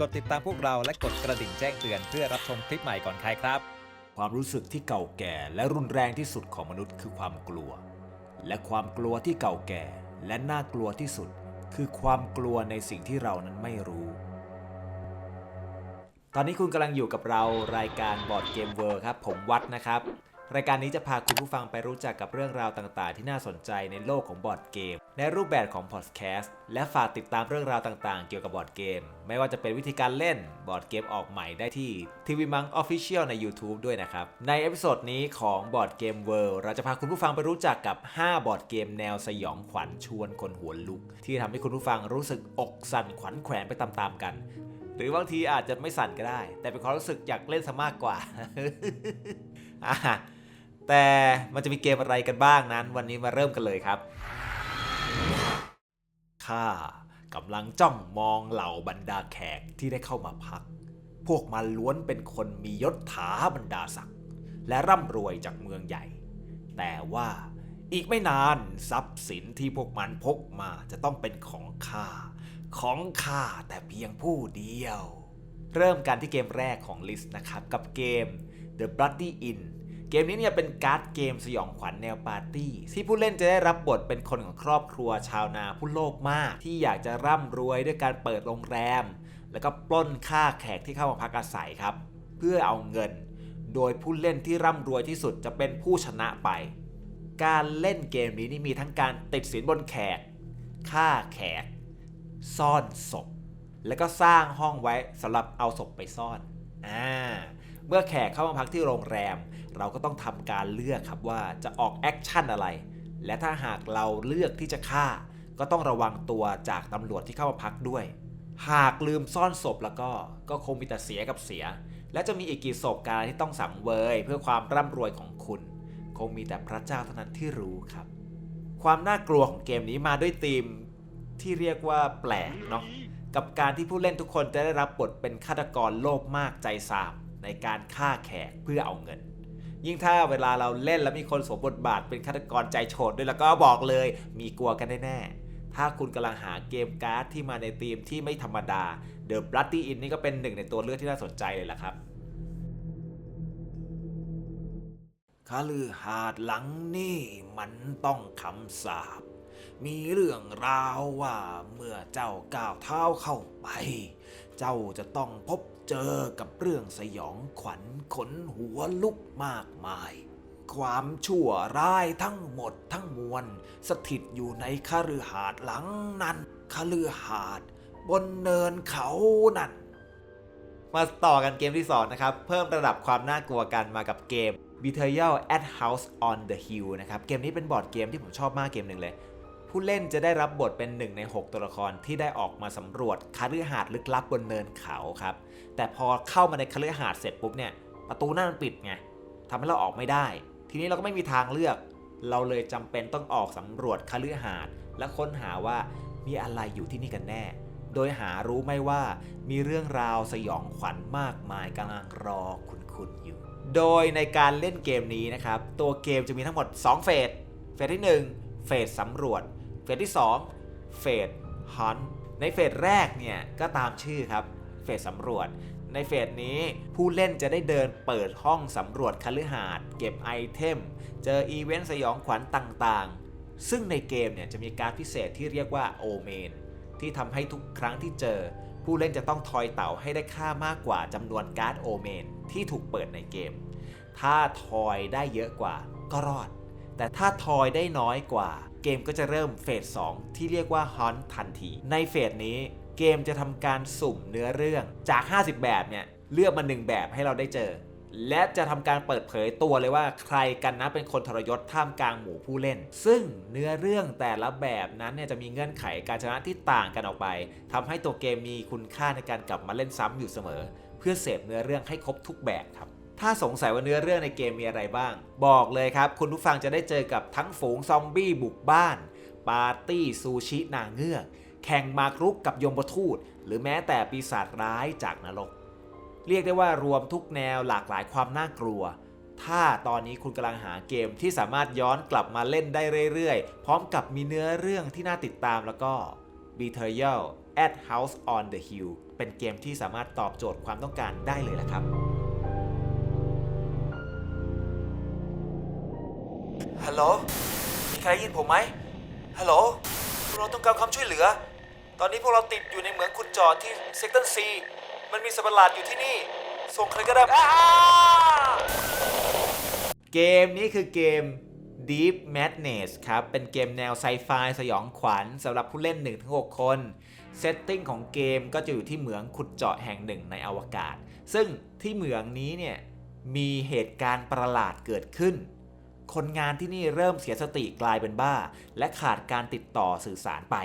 กดติดตามพวกเราและกดกระดิ่งแจ้งเตือนเพื่อรับชมคลิปใหม่ก่อนใครครับ ความรู้สึกที่เก่าแก่และรุนแรงที่สุดของมนุษย์คือความกลัว และความกลัวที่เก่าแก่และน่ากลัวที่สุด คือความกลัวในสิ่งที่เรานั้นไม่รู้ ตอนนี้คุณกำลังอยู่กับเรารายการบอร์ดเกมเวิร์ครับ ผมวัดนะครับ รายการนี้จะพาคุณผู้ฟังไปรู้จักกับเรื่องราวต่างๆ ที่น่าสนใจในโลกของบอร์ดเกม ในรูปแบบของพอดแคสต์และฝากติดตามเรื่องราวต่างๆ เกี่ยวกับบอร์ดเกม ไม่ว่าจะเป็นวิธีการเล่นบอร์ดเกมออกใหม่ได้ที่ทีวีมังออฟฟิเชียลใน YouTube ด้วยนะครับ ในเอพิโซดนี้ของบอร์ดเกมเวิลด์เราจะพาคุณผู้ฟังไปรู้จักกับ 5 บอร์ดเกมแนวสยองขวัญชวนคนหัวลุก ที่ทำให้คุณผู้ฟังรู้สึกอกสั่นขวัญแขวนไปตามๆกันหรือบางทีอาจจะไม่สั่นก็ได้ แต่เป็นความรู้สึกอยากเล่นซะมากกว่าอะ แต่มันจะมีเกมอะไรกันบ้างนั้น วันนี้มาเริ่มกันเลยครับ ข้ากำลังจ้องมองเหล่าบรรดาแขกที่ได้เข้ามาพัก พวกมันล้วนเป็นคนมียศถาบรรดาศักดิ์และร่ำรวยจากเมืองใหญ่ แต่ว่าอีกไม่นานทรัพย์สินที่พวกมันพกมาจะต้องเป็นของข้าของข้าแต่เพียงผู้เดียว เริ่มกันที่เกมแรกของลิสต์นะครับ กับเกม The Bloody Inn เกมนี้เนี่ยเป็นการ์ดเกมสยองขวัญแนวปาร์ตี้ ที่ผู้เล่นจะได้รับบทเป็นคนของครอบครัวชาวนาผู้โลภมาก ที่อยากจะร่ำรวยด้วยการเปิดโรงแรม แล้วก็ปล้นค่าแขกที่เข้ามาพักอาศัยครับ เพื่อเอาเงิน โดยผู้เล่นที่ร่ำรวยที่สุดจะเป็นผู้ชนะไป การเล่นเกมนี้นี่มีทั้งการติดสินบนแขกฆ่าแขก ซ่อนศพแล้วก็สร้างห้องไว้สำหรับเอาศพไปซ่อนอ่า เมื่อแขกเข้ามาพักที่โรงแรม เราก็ต้องทำการเลือกครับว่าจะออกแอคชั่นอะไร และถ้าหากเราเลือกที่จะฆ่า ก็ต้องระวังตัวจากตำรวจที่เข้ามาพักด้วย หากลืมซ่อนศพแล้วก็ก็คงมีแต่เสียกับเสีย และจะมีอีกกี่ศพการที่ต้องสังเวย เพื่อความร่ำรวยของคุณ คงมีแต่พระเจ้าเท่านั้นที่รู้ครับ ความน่ากลัวของเกมนี้มาด้วยธีมที่เรียกว่าแปลกเนาะกับการที่ผู้เล่นทุกคนจะได้รับบทเป็นฆาตกรโลภมากใจสาม ในการฆ่าแขกเพื่อเอาเงิน ยิ่งถ้าเวลาเราเล่นแล้วมีคนสวมบทบาทเป็นฆาตกรใจโฉดด้วยแล้วก็บอกเลย มีกลัวกันแน่ๆถ้าคุณกำลังหาเกมการ์ดที่มาในธีมที่ไม่ธรรมดา The Bloody Inn นี่ก็เป็นหนึ่งในตัวเลือกที่น่าสนใจเลยล่ะครับคาลือหาดหลังนี่มันต้องคำสาบ มีเรื่องราวว่าเมื่อเจ้าก้าวเท้าเข้าไป เจ้าจะต้องพบ เจอกับเรื่องสยองขวัญขนหัวลุกมากมาย ความชั่วร้ายทั้งหมดทั้งมวล สถิตอยู่ในคาลือหาดหลังนั้นคาลือหาดบนเนินเขานั่น มาต่อกันเกมที่ 2 นะครับ เพิ่มระดับความน่ากลัวกันมากับเกม Betrayal at House on the Hill นะครับ เกมนี้เป็นบอร์ดเกมที่ผมชอบมากเกมหนึ่งเลย ผู้เล่นจะได้รับบทเป็นหนึ่งใน 6 ตัวละครที่ได้ออกมาสำรวจคาลือหาดลึกลับบนเนินเขาครับ แต่พอเข้ามาในคาลือหาดเสร็จปุ๊บเนี่ยประตูหน้ามันปิดไงทำให้เราออกไม่ได้ ทีนี้เราก็ไม่มีทางเลือก เราเลยจำเป็นต้องออกสำรวจคาลือหาดและค้นหาว่ามีอะไรอยู่ที่นี่กันแน่ โดยหารู้ไม่ว่ามีเรื่องราวสยองขวัญมากมายกำลังรอคุณคุณอยู่ โดยในการเล่นเกมนี้นะครับ ตัวเกมจะมีทั้งหมด 2 เฟส เฟสที่ 1 เฟสสำรวจ ฟสที่2เฟสฮันในเฟสแรกเนี่ยก็ตามชื่อครับเฟสสำรวจ ในเฟสนี้ผู้เล่นจะได้เดินเปิดห้องสำรวจคฤหาสน์เก็บไอเทม เจออีเวนต์สยองขวัญต่างๆ ซึ่งในเกมเนี่ยจะมีการพิเศษที่เรียกว่าโอเมนที่ทำให้ทุกครั้งที่เจอ ผู้เล่นจะต้องทอยเต่าให้ได้ค่ามากกว่าจำนวนการ์ดโอเมนที่ถูกเปิดในเกม ถ้าทอยได้เยอะกว่าก็รอด แต่ถ้าทอยได้น้อยกว่า เกมก็จะเริ่มเฟส 2 ที่เรียกว่าฮอนทันที ในเฟสนี้เกมจะทำการสุ่มเนื้อเรื่องจาก 50 แบบเนี่ยเลือกมา1แบบให้เราได้เจอ และจะทำการเปิดเผยตัวเลยว่าใครกันนะเป็นคนทรยศท่ามกลางหมู่ผู้เล่น ซึ่งเนื้อเรื่องแต่ละแบบนั้นเนี่ยจะมีเงื่อนไขการชนะที่ต่างกันออกไปทำให้ตัวเกมมีคุณค่าในการกลับมาเล่นซ้ำอยู่เสมอ เพื่อเสพเนื้อเรื่องให้ครบทุกแบบครับ ถ้าสงสัยว่าเนื้อเรื่องในเกมมีอะไรบ้าง บอกเลยครับ คุณผู้ฟังจะได้เจอกับทั้งฝูงซอมบี้บุกบ้าน ปาร์ตี้ซูชินางเงือก แข่งมากรุกกับยมทูต หรือแม้แต่ปีศาจร้ายจากนรก เรียกได้ว่ารวมทุกแนวหลากหลายความน่ากลัว ถ้าตอนนี้คุณกำลังหาเกมที่สามารถย้อนกลับมาเล่นได้เรื่อยๆ พร้อมกับมีเนื้อเรื่องที่น่าติดตามแล้วก็ Betrayal at House on the Hill เป็นเกมที่สามารถตอบโจทย์ความต้องการได้เลยละครับ ฮัลโหล มีใครได้ยินผมไหมฮัลโหลพวกเราต้องการความช่วยเหลือ ตอนนี้พวกเราติดอยู่ในเหมืองขุดเจอที่เซกเตอร์ซี มันมีสัตว์ประหลาดอยู่ที่นี่ ส่งใครก็ได้อ้าเกมนี้คือเกม Deep Madness ครับ เป็นเกมแนวไซไฟสยองขวัญสำหรับผู้เล่น 1-6 คน เซตติ้งของเกมก็จะอยู่ที่เหมืองขุดเจาะแห่งหนึ่งในอวกาศ ซึ่งที่เหมืองนี้เนี่ยมีเหตุการณ์ประหลาดเกิดขึ้น คนงานที่นี่เริ่มเสียสติกลายเป็นบ้า และขาดการติดต่อสื่อสารไป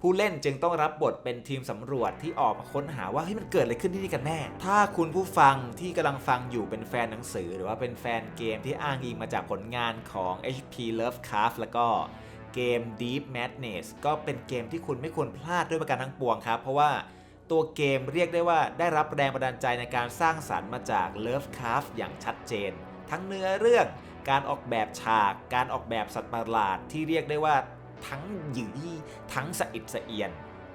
ผู้เล่นจึงต้องรับบทเป็นทีมสำรวจที่ออกมาค้นหาว่าเฮ้ยมันเกิดอะไรขึ้นที่นี่กันแน่ ถ้าคุณผู้ฟังที่กำลังฟังอยู่เป็นแฟนหนังสือ หรือว่าเป็นแฟนเกมที่อ้างอิงมาจากผลงานของ HP Lovecraft แล้วก็เกม Deep Madness ก็เป็นเกมที่คุณไม่ควรพลาดด้วยประการทั้งปวงครับ เพราะว่าตัวเกมเรียกได้ว่าได้รับแรงบันดาลใจในการสร้างสรรค์มาจาก Lovecraft อย่างชัดเจน ทั้งเนื้อเรื่อง การออกแบบฉาก การออกแบบสัตว์ประหลาดที่เรียกได้ว่าทั้งหยือทั้งสะอิดสะเอียน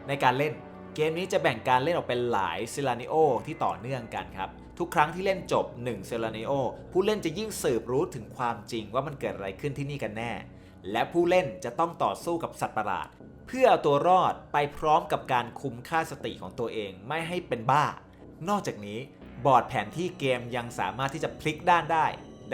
ในการเล่น เกมนี้จะแบ่งการเล่นออกเป็นหลายเซลานิโอที่ต่อเนื่องกันครับ ทุกครั้งที่เล่นจบ1เซลานิโอผู้เล่นจะยิ่งสืบรู้ถึงความจริงว่ามันเกิดอะไรขึ้นที่นี่กันแน่ และผู้เล่นจะต้องต่อสู้กับสัตว์ประหลาด เพื่อเอาตัวรอดไปพร้อมกับการคุมค่าสติของตัวเองไม่ให้เป็นบ้า นอกจากนี้บอร์ดแผนที่เกมยังสามารถที่จะพลิกด้านได้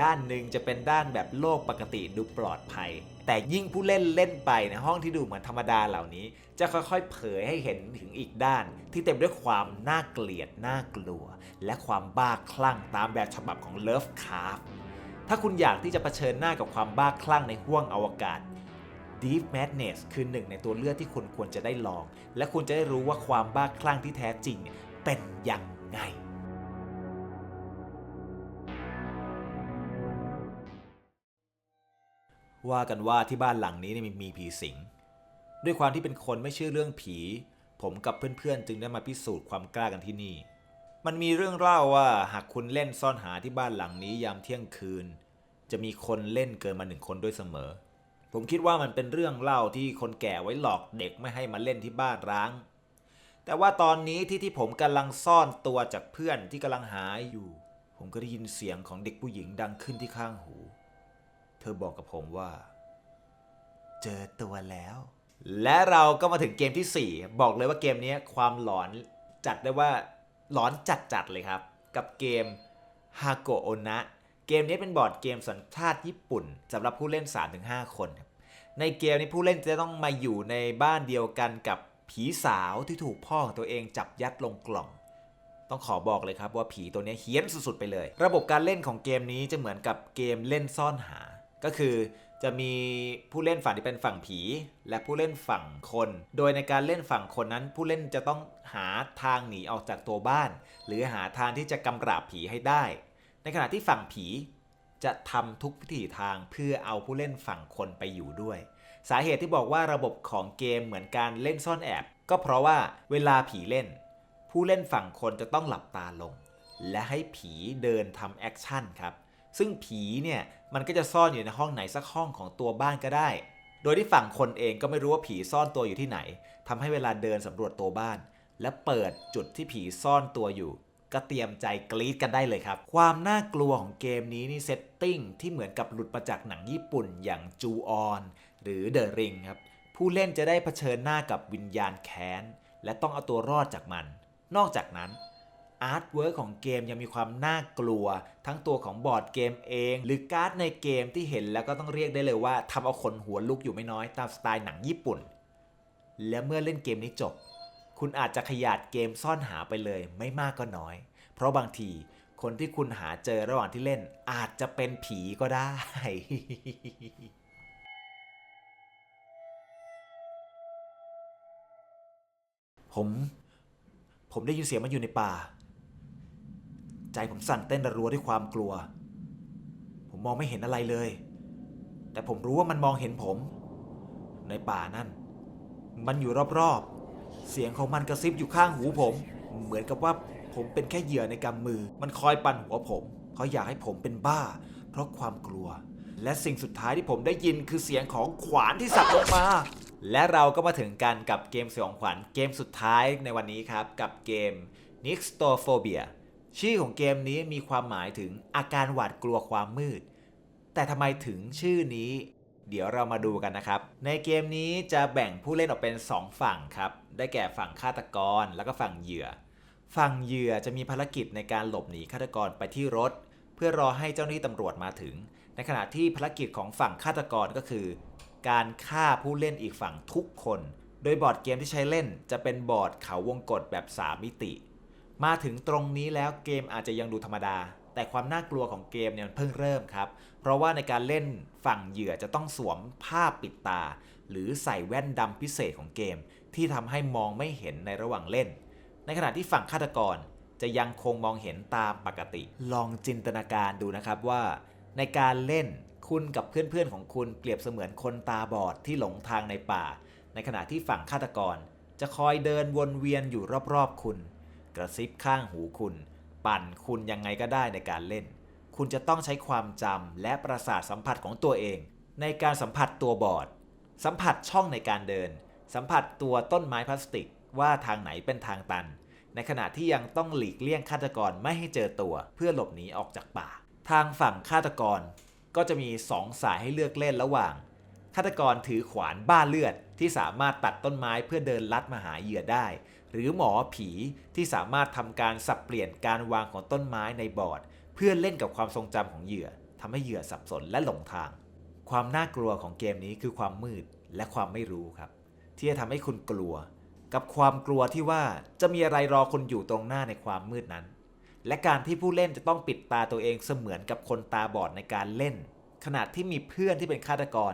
ด้านหนึ่งจะเป็นด้านแบบโลกปกติดูปลอดภัย แต่ยิ่งผู้เล่นเล่นไปในห้องที่ดูเหมือนธรรมดาเหล่านี้ จะค่อยๆ เผยให้เห็นถึงอีกด้าน ที่เต็มด้วยความน่าเกลียดน่ากลัว และความบ้าคลั่งตามแบบฉบับของเลิฟคาร์ฟถ้าคุณอยากที่จะเผชิญหน้ากับความบ้าคลั่งในห้วงอวกาศ Deep Madness คือหนึ่งในตัวเลือกที่คุณควรจะได้ลอง และคุณจะได้รู้ว่าความบ้าคลั่งที่แท้จริงเป็นยังไง ว่ากันว่าที่บ้านหลังนี้นมีมีผีสิง ด้วยความที่เป็นคนไม่เชื่อเรื่องผี ผมกับเพื่อนๆ จึงได้มาพิสูจน์ความกล้ากันที่นี่ มันมีเรื่องเล่าว่าหากคุณเล่นซ่อนหาที่บ้านหลังนี้ยามเที่ยงคืน จะมีคนเล่นเกินมาหนึ่งคนด้วยเสมอ ผมคิดว่ามันเป็นเรื่องเล่าที่คนแก่ไว้หลอกเด็กไม่ให้มาเล่นที่บ้านร้าง แต่ว่าตอนนี้ที่ที่ผมกำลังซ่อนตัวจากเพื่อนที่กำลังหาอยู่ ผมก็ได้ยินเสียงของเด็กผู้หญิงดังขึ้นที่ข้างหู อบอกกับผมว่า เจอตัวแล้ว และเราก็มาถึงเกมทีสี่ 4 บอกเลยว่าเกมนี้ความหลอนจัดได้ว่าหลอนจัดๆเลยครับ กับเกมฮาโกโอนะเกมนี้เป็นบอร์ดเกมสัญชาติญี่ปุ่นสำหรับผู้เล่น 3-5 คนครับในเกมนี้ผู้เล่นจะต้องมาอยู่ในบ้านเดียวกันกับผีสาวที่ถูกพ่อของตัวเองจับยัดลงกล่อง ต้องขอบอกเลยครับว่าผีตัวนี้เฮี้ยนสุดๆไปเลย ระบบการเล่นของเกมนี้จะเหมือนกับเกมเล่นซ่อนหา ก็คือจะมีผู้เล่นฝั่งที่เป็นฝั่งผี และผู้เล่นฝั่งคน โดยในการเล่นฝั่งคนนั้น ผู้เล่นจะต้องหาทางหนีออกจากตัวบ้าน หรือหาทางที่จะกำราบผีให้ได้ ในขณะที่ฝั่งผีจะทำทุกวิถีทางเพื่อเอาผู้เล่นฝั่งคนไปอยู่ด้วย สาเหตุที่บอกว่าระบบของเกมเหมือนการเล่นซ่อนแอบ ก็เพราะว่าเวลาผีเล่น ผู้เล่นฝั่งคนจะต้องหลับตาลง และให้ผีเดินทำแอคชั่นครับ ซึ่งผีเนี่ยมันก็จะซ่อนอยู่ในห้องไหนสักห้องของตัวบ้านก็ได้ โดยที่ฝั่งคนเองก็ไม่รู้ว่าผีซ่อนตัวอยู่ที่ไหนทำให้เวลาเดินสำรวจตัวบ้าน และเปิดจุดที่ผีซ่อนตัวอยู่ ก็เตรียมใจกรี๊ดกันได้เลยครับ ความน่ากลัวของเกมนี้นี่เซตติ้งที่เหมือนกับหลุดมาจากหนังญี่ปุ่นอย่างจูออนหรือเดอะริงครับผู้เล่นจะได้เผชิญหน้ากับวิญญาณแค้นและต้องเอาตัวรอดจากมัน นอกจากนั้น อาร์ตเวิร์กของเกมยังมีความน่ากลัว ทั้งตัวของบอร์ดเกมเอง หรือการ์ดในเกมที่เห็นแล้วก็ต้องเรียกได้เลยว่าทำเอาคนหัวลุกอยู่ไม่น้อยตามสไตล์หนังญี่ปุ่น และเมื่อเล่นเกมนี้จบ คุณอาจจะขยาดเกมซ่อนหาไปเลยไม่มากก็น้อย เพราะบางทีคนที่คุณหาเจอระหว่างที่เล่นอาจจะเป็นผีก็ได้ ผม ผมได้ยินเสียงมันอยู่ในป่า ใจผมสั่นเต้นระรัวด้วยความกลัว ผมมองไม่เห็นอะไรเลย แต่ผมรู้ว่ามันมองเห็นผม ในป่านั่น มันอยู่รอบๆ เสียงของมันกระซิบอยู่ข้างหูผม เหมือนกับว่าผมเป็นแค่เหยื่อในกำมือ มันคอยปั่นหัวผมเขาอยากให้ผมเป็นบ้า เพราะความกลัว และสิ่งสุดท้ายที่ผมได้ยินคือเสียงของขวานที่สับลงมา และเราก็มาถึงกันกับเกมสยองขวัญเกมสุดท้ายในวันนี้ครับ กับเกม n i x t o p h o b i a ชื่อของเกมนี้มีความหมายถึงอาการหวาดกลัวความมืด แต่ทำไมถึงชื่อนี้ เดี๋ยวเรามาดูกันนะครับ ในเกมนี้จะแบ่งผู้เล่นออกเป็น 2 ฝั่งครับ ได้แก่ฝั่งฆาตกรแล้วก็ฝั่งเหยื่อ ฝั่งเหยื่อจะมีภารกิจในการหลบหนีฆาตกรไปที่รถ เพื่อรอให้เจ้าหน้าที่ตำรวจมาถึง ในขณะที่ภารกิจของฝั่งฆาตกรก็คือ การฆ่าผู้เล่นอีกฝั่งทุกคน โดยบอร์ดเกมที่ใช้เล่นจะเป็นบอร์ดเขาวงกตแบบ3มิติ มาถึงตรงนี้แล้วเกมอาจจะยังดูธรรมดา แต่ความน่ากลัวของเกมเนี่ยมันเพิ่งเริ่มครับ เพราะว่าในการเล่นฝั่งเหยื่อจะต้องสวมผ้าปิดตา หรือใส่แว่นดำพิเศษของเกม ที่ทำให้มองไม่เห็นในระหว่างเล่น ในขณะที่ฝั่งฆาตกรจะยังคงมองเห็นตามปกติ ลองจินตนาการดูนะครับว่า ในการเล่นคุณกับเพื่อนๆของคุณเปรียบเสมือนคนตาบอดที่หลงทางในป่า ในขณะที่ฝั่งฆาตกร จะคอยเดินวนเวียนอยู่รอบๆคุณ กระซิบข้างหูคุณ ปั่นคุณยังไงก็ได้ในการเล่น คุณจะต้องใช้ความจำและประสาทสัมผัสของตัวเอง ในการสัมผัสตัวบอร์ด สัมผัสช่องในการเดิน สัมผัสตัวต้นไม้พลาสติกว่าทางไหนเป็นทางตัน ในขณะที่ยังต้องหลีกเลี่ยงฆาตกรไม่ให้เจอตัว เพื่อหลบหนีออกจากป่า ทางฝั่งฆาตกร ก็จะมี2สายให้เลือกเล่นระหว่างฆาตกรถือขวานบ้าเลือดที่สามารถตัดต้นไม้เพื่อเดินลัดมาหาเหยื่อได้ หรือหมอผีที่สามารถทำการสับเปลี่ยนการวางของต้นไม้ในบอร์ด เพื่อเล่นกับความทรงจำของเหยื่อทำให้เหยื่อสับสนและหลงทาง ความน่ากลัวของเกมนี้คือความมืดและความไม่รู้ครับ ที่จะทำให้คุณกลัว กับความกลัวที่ว่าจะมีอะไรรอคุณอยู่ตรงหน้าในความมืดนั้น และการที่ผู้เล่นจะต้องปิดตาตัวเองเสมือนกับคนตาบอดในการเล่น ขณะที่มีเพื่อนที่เป็นฆาตกร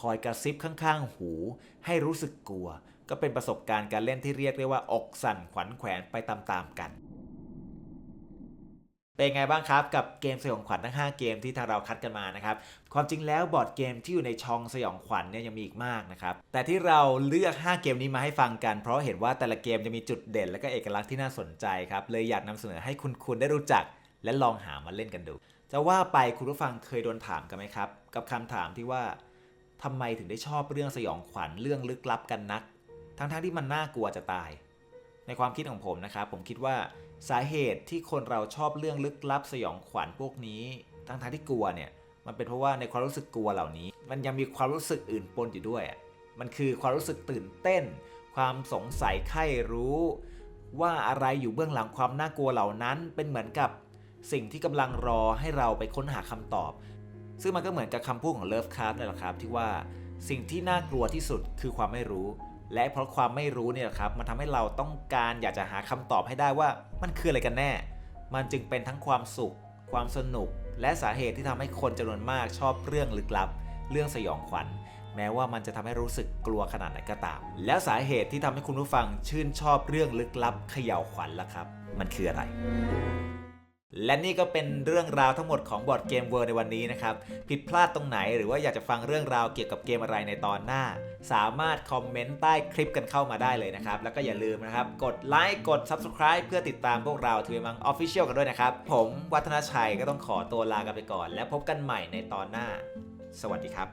คอยกระซิบข้างๆ หู ให้รู้สึกกลัว ก็เป็นประสบการณ์การเล่นที่เรียกได้ว่าอกสั่นขวัญแขวนไปตามๆกัน เป็นไงบ้างครับกับเกมสยองขวัญทั้ง 5 เกมที่ทางเราคัดกันมานะครับ ความจริงแล้วบอร์ดเกมที่อยู่ในช่องสยองขวัญเนี่ยยังมีอีกมากนะครับ แต่ที่เราเลือก 5 เกมนี้มาให้ฟังกัน เพราะเห็นว่าแต่ละเกมจะมีจุดเด่น และก็เอกลักษณ์ที่น่าสนใจครับ เลยอยากนำเสนอให้คุณคุณได้รู้จัก และลองหามาเล่นกันดู จะว่าไปคุณผู้ฟังเคยโดนถามกันไหมครับ กับคำถามที่ว่าทำไมถึงได้ชอบเรื่องสยองขวัญเรื่องลึกลับกันนัก ทั้งๆที่มันน่ากลัวจะตาย ในความคิดของผมนะครับ ผมคิดว่าสาเหตุที่คนเราชอบเรื่องลึกลับสยองขวัญพวกนี้ ทั้งทที่กลัวเนี่ย มันเป็นเพราะว่าในความรู้สึกกลัวเหล่านี้ มันยังมีความรู้สึกอื่นปนอยู่ด้วย มันคือความรู้สึกตื่นเต้น ความสงสัยใคร่รู้ ว่าอะไรอยู่เบื้องหลังความน่ากลัวเหล่านั้น เป็นเหมือนกับสิ่งที่กำลังรอให้เราไปค้นหาคำตอบ ซึ่งมันก็เหมือนกับคำพูดของเลิฟคราฟนี่แหละครับที่ว่าสิ่งที่น่ากลัวที่สุดคือความไม่รู้ และเพราะความไม่รู้เนี่ยครับมันทำให้เราต้องการอยากจะหาคำตอบให้ได้ว่ามันคืออะไรกันแน่ มันจึงเป็นทั้งความสุข ความสนุก และสาเหตุที่ทำให้คนจำนวนมากชอบเรื่องลึกลับ เรื่องสยองขวัญ แม้ว่ามันจะทำให้รู้สึกกลัวขนาดไหนก็ตาม แล้วสาเหตุที่ทำให้คุณผู้ฟังชื่นชอบเรื่องลึกลับเขย่าวขวัญล่ะครับ มันคืออะไร และนี่ก็เป็นเรื่องราวทั้งหมดของบอร์ดเกมเวิร์ในวันนี้นะครับ ผิดพลาดตรงไหนหรือว่าอยากจะฟังเรื่องราวเกี่ยวกับเกมอะไรในตอนหน้า สามารถคอมเมนต์ใต้คลิปกันเข้ามาได้เลยนะครับ แล้วก็อย่าลืมนะครับ กดไลค์กด Subscribe เพื่อติดตามพวกเราทีมังออฟฟิเชียลกันด้วยนะครับ ผมวัฒนชัยก็ต้องขอตัวลากันไปก่อน แล้วพบกันใหม่ในตอนหน้า สวัสดีครับ